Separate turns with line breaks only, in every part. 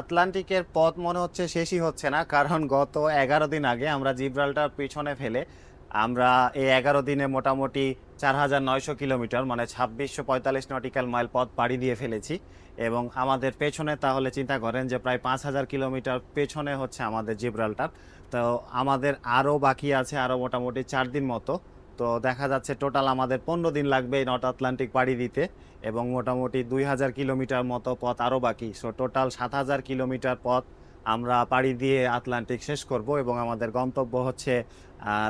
আটলান্টিকের পথ মনে হচ্ছে শেষই হচ্ছে না, কারণ গত এগারো দিন আগে আমরা জিব্রাল্টার পিছনে ফেলে আমরা এই এগারো দিনে মোটামুটি চার হাজার নয়শো কিলোমিটার মানে ছাব্বিশশো পঁয়তাল্লিশ নটিক্যাল মাইল পথ পাড়ি দিয়ে ফেলেছি। এবং আমাদের পেছনে তাহলে চিন্তা করেন যে প্রায় পাঁচ হাজার কিলোমিটার পেছনে হচ্ছে আমাদের জিব্রাল্টার। তো আমাদের আরও বাকি আছে আরও মোটামুটি চার দিন মতো। তো দেখা যাচ্ছে টোটাল আমাদের পনেরো দিন লাগবে এই নর্থ আটলান্টিক পাড়ি দিতে এবং মোটামুটি দুই হাজার কিলোমিটার মতো পথ আরও বাকি। সো টোটাল সাত হাজার কিলোমিটার পথ আমরা পাড়ি দিয়ে আটলান্টিক শেষ করব এবং আমাদের গন্তব্য হচ্ছে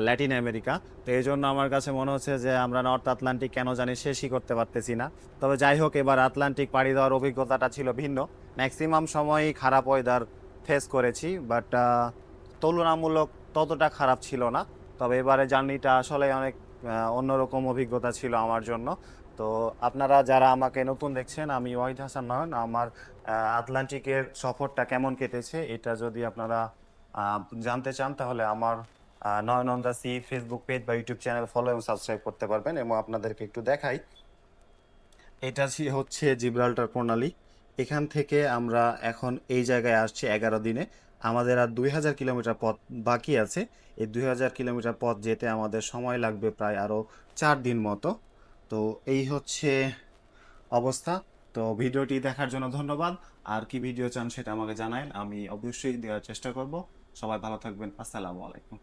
ল্যাটিন আমেরিকা। তো এই জন্য আমার কাছে মনে হচ্ছে যে আমরা নর্থ আটলান্টিক কেন জানি শেষই করতে পারতেছি না। তবে যাই হোক, এবার আটলান্টিক পাড়ি দেওয়ার অভিজ্ঞতাটা ছিল ভিন্ন। ম্যাক্সিমাম সময়ই খারাপ ওয়েদার ফেস করেছি বাট তুলনামূলক ততটা খারাপ ছিল না। তবে এবারে জার্নিটা আসলে অনেক অন্যরকম অভিজ্ঞতা ছিল আমার জন্য। তো আপনারা যারা আমাকে নতুন দেখছেন, আমি ওয়াহিদ হাসান নয়ন। আমার আটলান্টিকের সফরটা কেমন কেটেছে এটা যদি আপনারা জানতে চান, তাহলে আমার Nayan on C Facebook page বা ইউটিউব চ্যানেল ফলো এবং সাবস্ক্রাইব করতে পারবেন এবং আপনাদেরকে একটু দেখাই। এটা হচ্ছে জিব্রাল্টার প্রণালী। এখান থেকে আমরা এখন এই জায়গায় আসছি এগারো দিনে। আমাদের আর দুই হাজার কিলোমিটার পথ বাকি আছে। এই দুই হাজার কিলোমিটার পথ যেতে আমাদের সময় লাগবে প্রায় আরও চার দিন মতো। তো এই হচ্ছে অবস্থা। তো ভিডিওটি দেখার জন্য ধন্যবাদ। আর কি ভিডিও চান সেটা আমাকে জানায় আমি অবশ্যই দেওয়ার চেষ্টা করব। সবাই ভালো থাকবেন। আসসালামু আলাইকুম।